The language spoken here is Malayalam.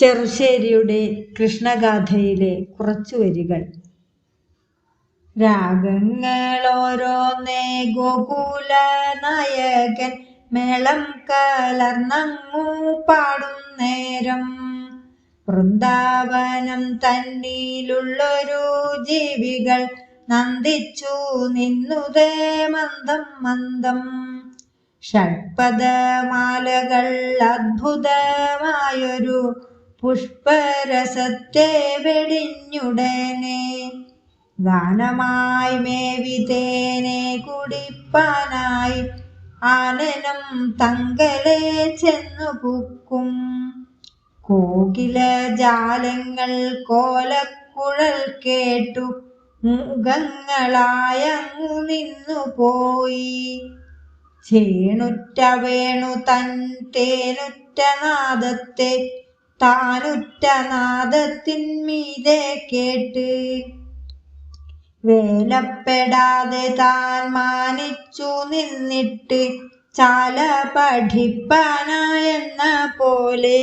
ചെറുശ്ശേരിയുടെ കൃഷ്ണഗാഥയിലെ കുറച്ചു വരികൾ. രാഗങ്ങൾ രാഗങ്ങളോരോന്നേ ഗോകുല നായകൻ മേളം കലർന്നങ്ങു പാടും നേരം. വൃന്ദാവനം തന്നിലുള്ളൊരു ജീവികൾ നന്ദിച്ചു നിന്നുതേ മന്ദം മന്ദം. ഷഡ്പദമാലകൾ അദ്ഭുതമായൊരു പുഷ്പരസത്തെ വെടിഞ്ഞുടനെ ഗാനമായി മേവിതേനെ കുടിപ്പാനായി ആനനം തങ്കലെ ചെന്നു പൂക്കും. കോകില ജാലങ്ങൾ കോലക്കുഴൽ കേട്ടു മുഖങ്ങളായങ്ങു നിന്നു പോയി. ചേണുറ്റ വേണു തൻ തേനുറ്റ നാദത്തെ താനുറ്റ നാദത്തിന്മീതെ കേട്ട് വേലപ്പെടാതെ താൻ മാനിച്ചു നിന്നിട്ട് ചാല പഠിപ്പാനായെന്ന പോലെ